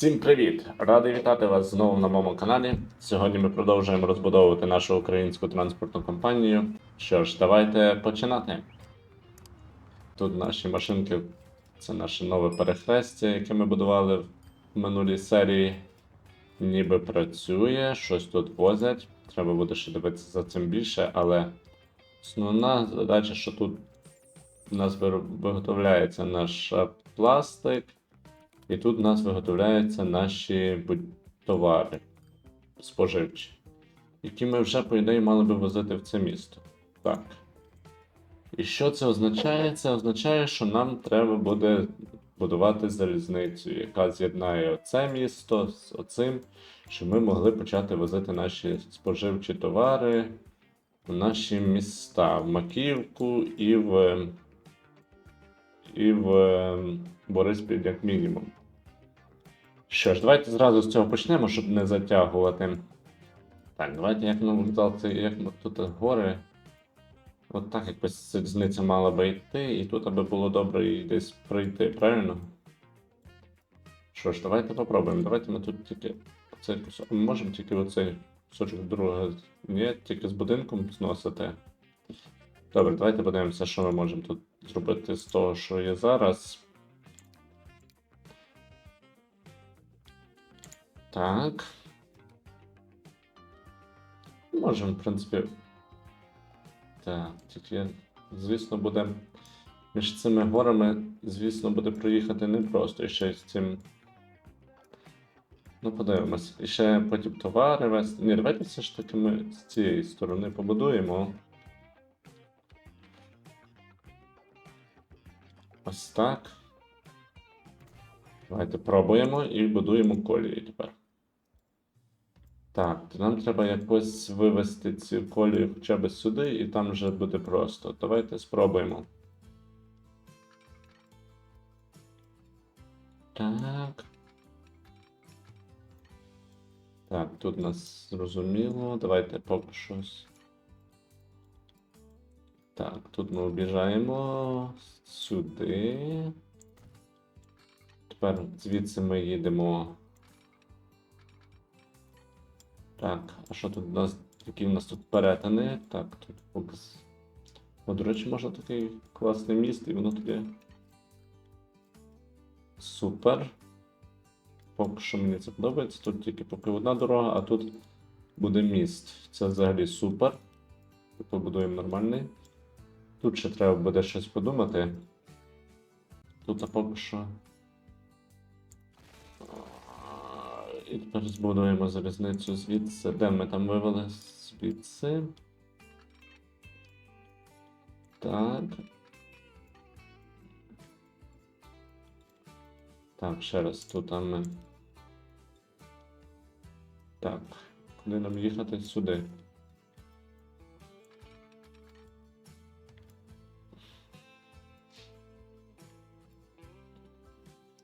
Всім привіт! Радий вітати вас знову на моєму каналі. Сьогодні ми продовжуємо розбудовувати нашу українську транспортну компанію. Що ж, давайте починати. Тут наші машинки, це наше нове перехрестя, яке ми будували в минулій серії. Ніби працює, щось тут возять. Треба буде ще дивитися за цим більше, але основна задача, що тут у нас виготовляється наш пластик. І тут у нас виготовляються наші товари споживчі, які ми вже, по ідеї, мали би возити в це місто. Так. І що це означає? Це означає, що нам треба буде будувати залізницю, яка з'єднає оце місто з оцим, щоб ми могли почати возити наші споживчі товари в наші міста, в Макіївку і в, і в ем, Бориспіль як мінімум. Що ж, давайте зразу з цього почнемо, щоб не затягувати. Так, давайте як на вокзал, це як тут гори. От так якось залізниця мала би йти, і тут аби було добре і десь пройти, правильно? Що ж, давайте попробуємо. Давайте ми тут тільки оцей кусок. Можемо тільки оцей кусочок другого. Ні, тільки з будинком зносити. Добре, давайте подивимося, що ми можемо тут зробити з того, що є зараз. Так. Можемо, в принципі. Так, тільки, звісно, буде. Між цими горами, звісно, буде проїхати непросто і ще з цим. Ну, подивимось. І ще потім товари вести. Ні, давайте все ж таки ми з цієї сторони побудуємо. Ось так. Давайте пробуємо і будуємо колії тепер. Так, то нам треба якось вивести ці колії хоча б сюди, і там вже буде просто. Давайте спробуємо. Так. Так, тут нас зрозуміло. Давайте поки щось. Так, тут ми обіжаємо сюди. Тепер звідси ми їдемо. Так, а що тут у нас? Які в нас тут перетини? Так, тут фокус. О, до речі, можна такий класний міст, і воно тобі. Супер. Поки що мені це подобається. Тут тільки поки одна дорога, а тут буде міст. Це взагалі супер. Побудуємо нормальний. Тут ще треба буде щось подумати. Тут а поки що. І тепер збудуємо залізницю звідси. Де ми там вивели звідси? Так. Так, ще раз тут а ми. Так. Куди нам їхати? Сюди.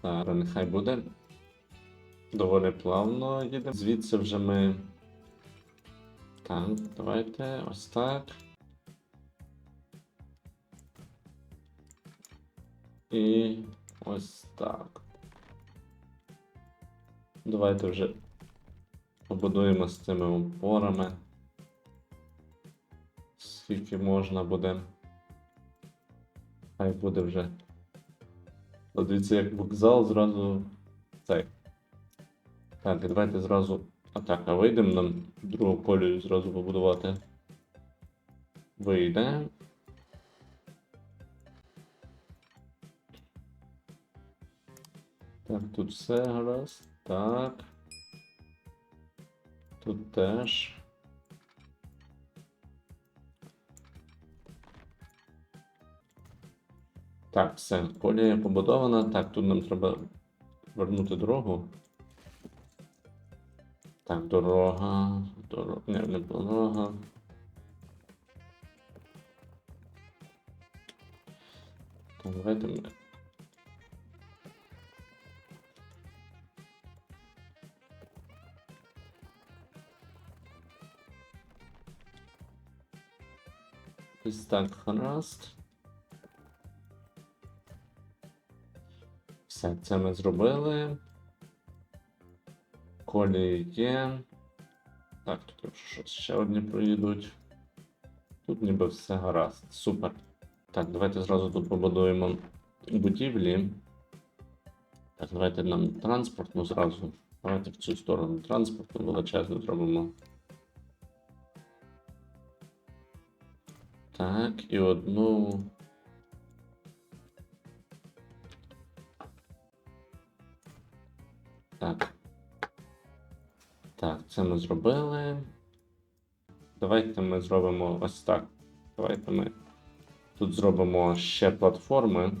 Так, нехай буде. Доволі плавно їдемо. Звідси вже ми. Так, давайте ось так. І ось так. Давайте вже побудуємо з цими опорами. Скільки можна буде. Хай буде вже. От Дивіться, як вокзал зразу цей. Так, давайте зразу. А так, а вийдемо нам другу колію зразу побудувати. Вийде. Так, тут все гаразд. Так. Тут теж. Так, все, колія побудована. Так, тут нам треба вернути дорогу. Так, дорога. Дорога. Не, не дорога. Так, давайте ми. Так, гаразд. Все, це ми зробили. Колії є. Так, тут щось ще одні проїдуть. Тут ніби все гаразд. Супер. Так, давайте зразу тут побудуємо будівлі. Так, давайте нам транспортну зразу. Давайте в цю сторону транспортну величезну зробимо. Так, і одну. Так. Так, це ми зробили. Давайте ми зробимо ось так. Давайте ми тут зробимо ще платформи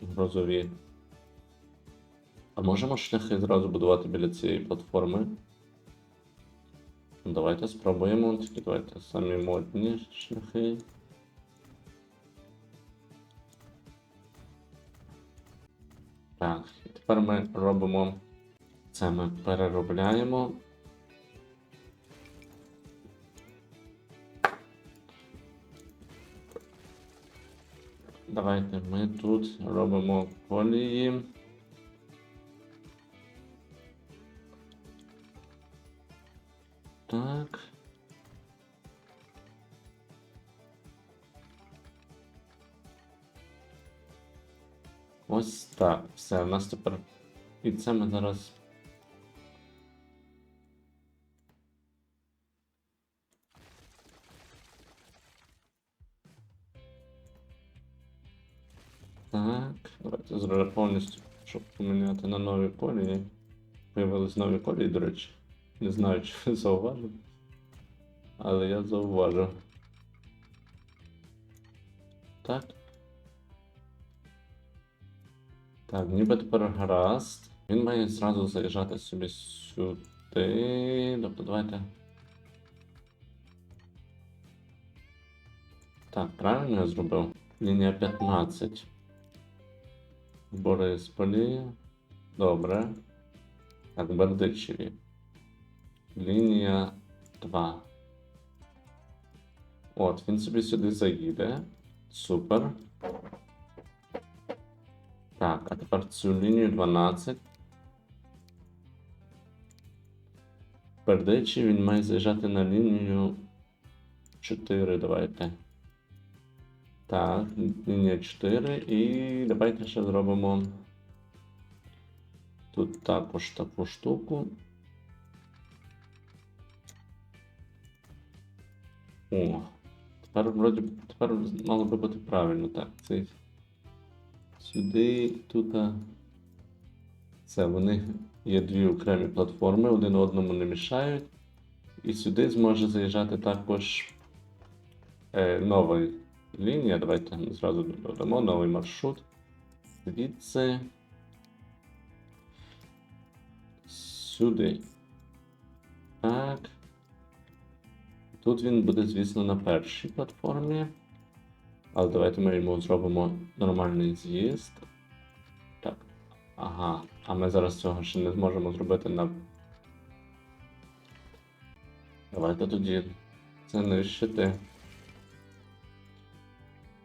грозові. А можемо шляхи зразу будувати біля цієї платформи? Ну, Давайте спробуємо. Тільки давайте самі модні шляхи. Так, і тепер ми робимо це ми переробляємо. Давайте ми тут робимо колії. Так. Ось так. Все, у нас тепер. І це ми зараз. Давайте повністю, щоб поміняти на нові колії. Появились нові колії, до речі. Не знаю, чи ви зауважили. Але я зауважив. Так. Так, ніби тепер гаразд. Він має зразу заїжджати собі сюди. Тобто давайте. Так, правильно я зробив? Лінія 15. Борисполі. Добре. Так, Бердичеві. Лінія 2. От, він собі сюди заїде. Супер. Так, а тепер цю лінію 12. Бердичі він має заїжджати на лінію 4. Давайте. Так, лінія 4. І давайте ще зробимо тут також таку штуку. О, тепер вроді тепер мало би бути правильно. Так, цей сюди, тут. Це вони є дві окремі платформи, один одному не мішають. І сюди зможе заїжджати також е, нова лінія. Давайте зразу додамо новий маршрут. Звідси. Сюди. Так. Тут він буде, звісно, на першій платформі. Але давайте ми йому зробимо нормальний з'їзд. Так. Ага. А ми зараз цього ще не зможемо зробити на. Давайте тоді це нищити.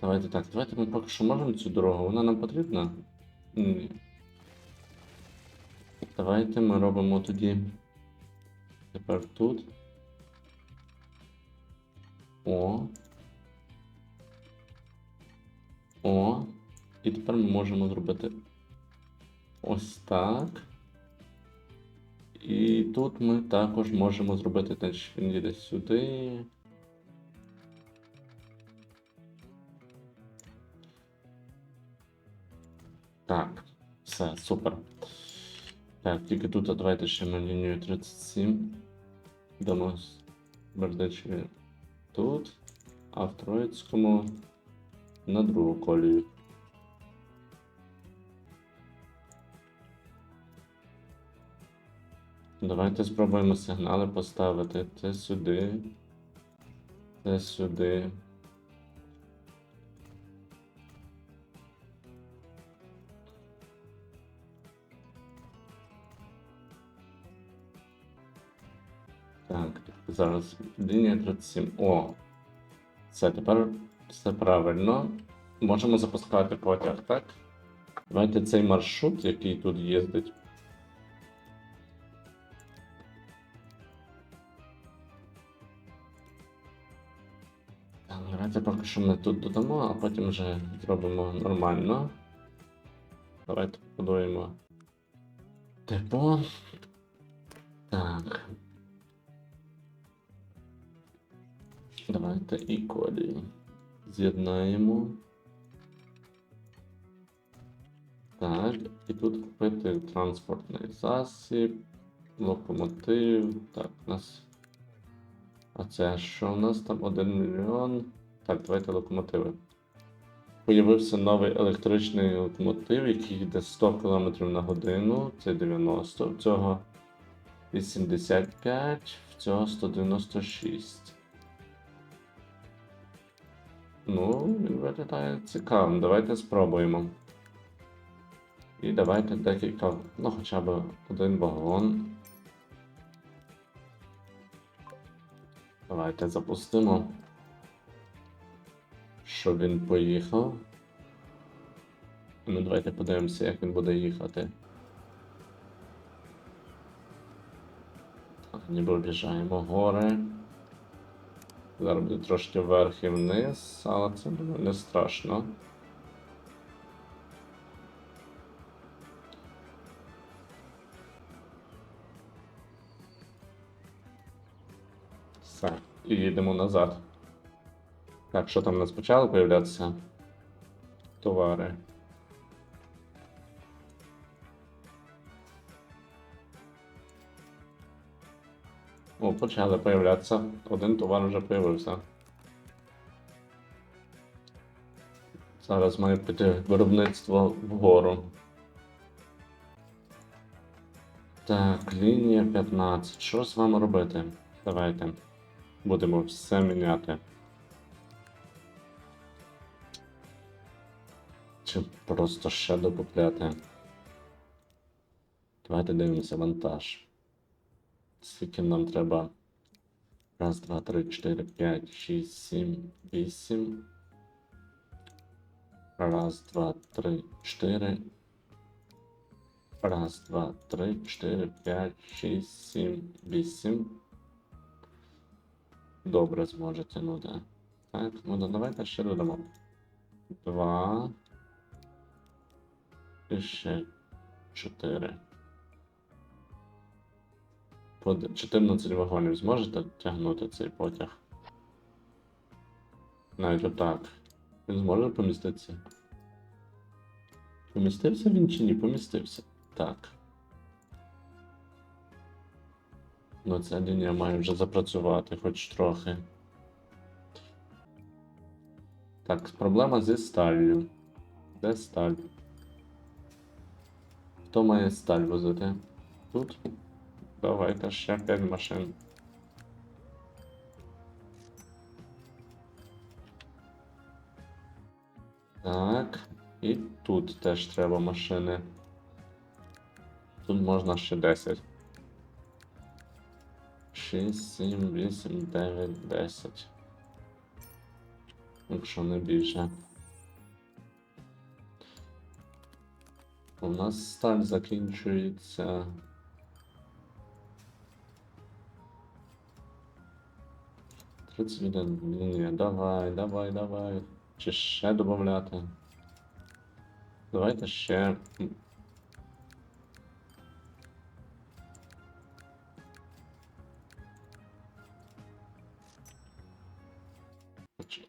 Давайте так, давайте ми поки що можемо цю дорогу, вона нам потрібна? Ні. Давайте ми робимо тоді. Тепер тут. О. О. І тепер ми можемо зробити ось так. І тут ми також можемо зробити їде сюди. Все, супер. Так, тільки тут а давайте ще на лінію 37. Дамо з тут, а в Троїцькому на другу колію. Давайте спробуємо сигнали поставити. Це сюди. Це сюди. Так, зараз лінія 37. О. Все, тепер все правильно. Можемо запускати потяг, так? Давайте цей маршрут, який тут їздить. Давайте поки що ми тут додамо, а потім вже зробимо нормально. Давайте побудуємо. Депо. Так. Давайте і колії. З'єднаємо. Так, і тут купити транспортний засіб, локомотив. Так, у нас. А це що у нас там 1 мільйон. Так, давайте локомотиви. Появився новий електричний локомотив, який йде 100 км на годину. Це 90, в цього 85, в цього 196. Ну, він виглядає цікавим. Давайте спробуємо. І давайте декілька, ну хоча б один вагон. Давайте запустимо. Щоб він поїхав. Ну, давайте подивимося, як він буде їхати. Так, ніби об'їжджаємо гори. Зараз буде трошки вверх і вниз, але це не страшно. Все, і їдемо назад. Так, що там у нас почали появлятися? Товари. Почали появлятися. Один товар вже появився. Зараз має піти виробництво вгору. Так, лінія 15. Що з вами робити? Давайте. Будемо все міняти. Чи просто ще докупляти? Давайте дивимося вантаж. Скільки нам треба? Раз, два, три, чотири, п'ять, шість, сім, вісім. Раз, два, три, чотири. Раз, два, три, чотири, п'ять, шість, сім, вісім. Добре зможе тягнути. Так, ну да, давайте ще додамо. Два. І ще чотири. По 14 вагонів зможете тягнути цей потяг? Навіть отак. Він зможе поміститися? Помістився він чи ні? Помістився. Так. Ну, ця лінія має вже запрацювати хоч трохи. Так, проблема зі сталлю. Де сталь? Хто має сталь возити? Тут? Давайте ще 5 машин. Так, і тут теж треба машини. Тут можна ще 10. 6, 7, 8, 9, 10. Якщо не більше. У нас сталь закінчується. Тридцять один. Ні, давай, давай, давай. Чи ще додати? Давайте ще.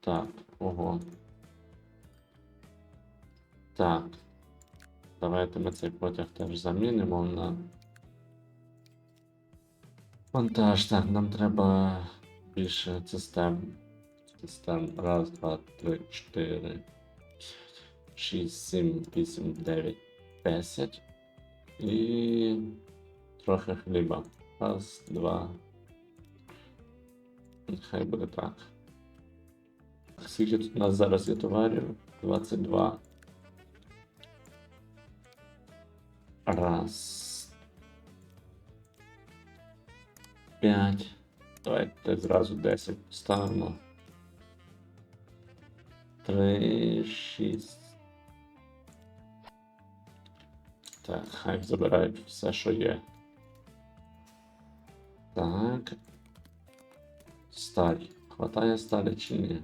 Так, ого. Так. Давайте ми цей потяг теж замінимо на. Монтаж, так, нам треба більше систем. Систем. Раз, два, три, чотири. Шість, сім, вісім, дев'ять, десять. І трохи хліба. Раз, два. Хай буде так. Скільки тут у нас зараз є товарів? 22. Раз. П'ять. Давайте зразу 10 ставимо. 3, 6. Так, хай забирають все, що є. Так. Сталь. Хватає сталі чи ні?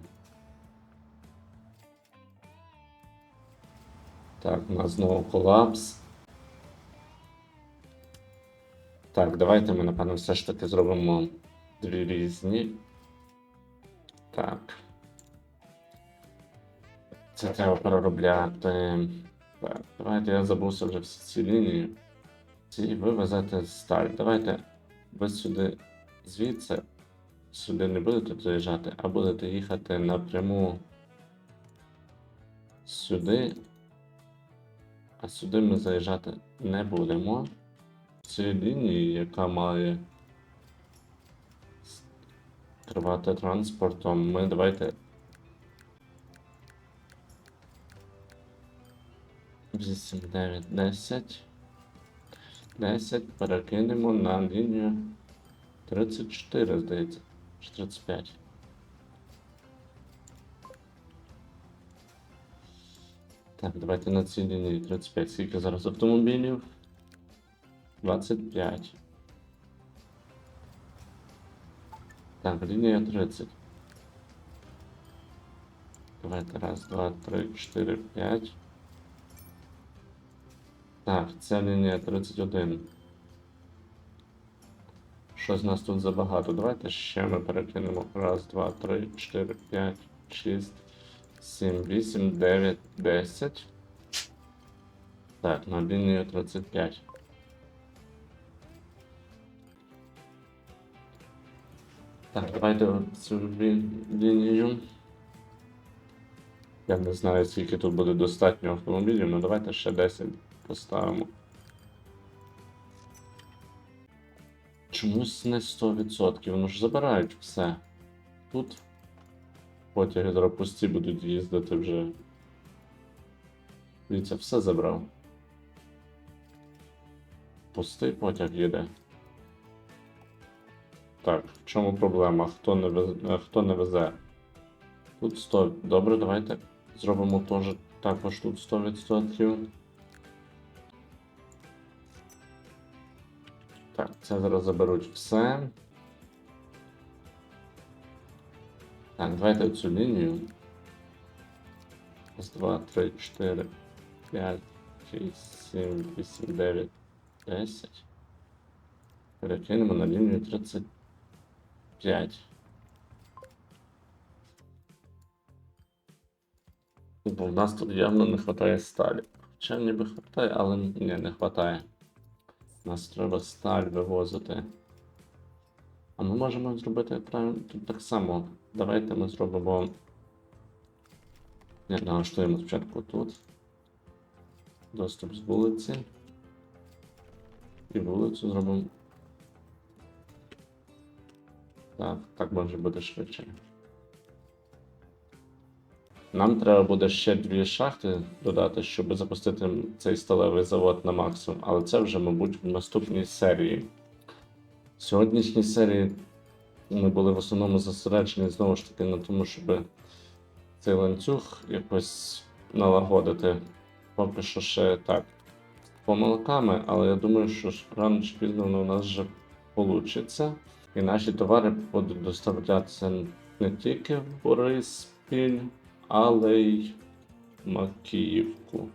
Так, у нас знову колапс. Так, давайте ми, напевно, все ж таки зробимо дві різні. Так. Це треба переробляти. Так, давайте я забувся вже всі ці лінії. Ці ви везете сталь. Давайте ви сюди звідси сюди не будете заїжджати, а будете їхати напряму сюди. А сюди ми заїжджати не будемо. Цієї лінії, яка має керувати транспортом, ми давайте. Вісім, дев'ять, десять. 10 перекинемо на лінію 34, здається. Чи 35. Так, давайте на цій лінії 35. Скільки зараз автомобілів? 25. Так, лінія 30. Давайте раз, два, три, чотири, п'ять. Так, це лінія 31. Щось нас тут забагато. Давайте ще ми перекинемо. Раз, два, три, чотири, п'ять, шість, сім, вісім, дев'ять, десять. Так, на лінію 35. Так, давайте цю лінію. Я не знаю, скільки тут буде достатньо автомобілів, але давайте ще 10 поставимо. Чомусь не 100%, воно ж забирають все. Тут потяги зараз пусті будуть їздити вже. Дивіться, все забрав. Пустий потяг їде. Так, в чому проблема? Хто не везе, хто не везе? Тут 100. Добре, давайте зробимо теж також тут 100%. Так, це зараз заберуть все. Так, давайте цю лінію. Раз, два, три, чотири, п'ять, шість, сім, вісім, дев'ять, десять. Перекинемо на лінію 35. Бо в нас тут явно не вистачає сталі. Хоча ніби вистачає, але ні, не вистачає. Нас треба сталь вивозити. А ми можемо зробити правильно тут так само. Давайте ми зробимо. Ні, налаштуємо спочатку тут. Доступ з вулиці. І вулицю зробимо. Так, так може бути швидше. Нам треба буде ще дві шахти додати, щоб запустити цей сталевий завод на максимум, але це вже, мабуть, в наступній серії. В сьогоднішній серії ми були в основному зосереджені знову ж таки на тому, щоб цей ланцюг якось налагодити. Поки що ще так. Помилками, але я думаю, що рано чи пізно у нас вже вийде. І наші товари будуть доставлятися не тільки в Бориспіль, але й Макіївку.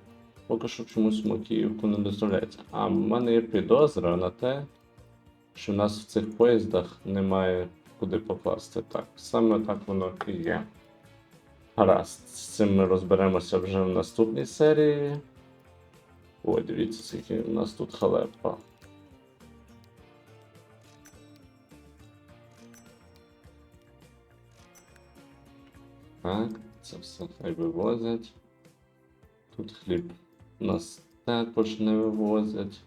Поки що чомусь Макіївку не доставляється. А в мене є підозра на те, що в нас в цих поїздах немає куди покласти. Так, саме так воно і є. Гаразд, з цим ми розберемося вже в наступній серії. Ой, дивіться, скільки у нас тут халепа. Так, це все хай вивозять. Тут хліб нас також не вивозять.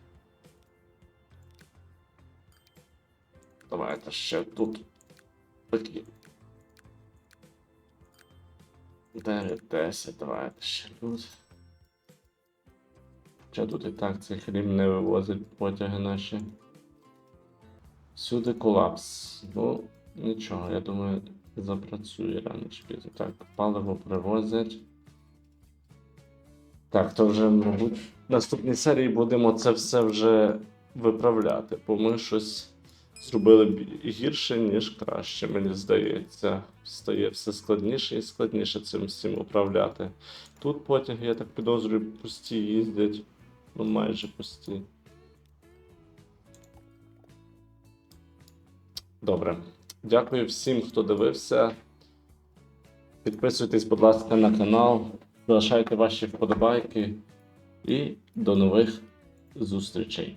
Давайте ще тут такі. 9, 10, давайте ще тут. Хоча тут і так цей хліб не вивозить потяги наші. Всюди колапс. Ну, нічого, я думаю, запрацює рано чи пізно. Так, паливо привозять. Так, то вже, мабуть, в наступній серії будемо це все вже виправляти, бо ми щось зробили б гірше, ніж краще, мені здається. Стає все складніше і складніше цим всім управляти. Тут потяги, я так підозрюю, пусті їздять. Ну, майже пусті. Добре. Дякую всім, хто дивився. Підписуйтесь, будь ласка, на канал, залишайте ваші вподобайки і до нових зустрічей.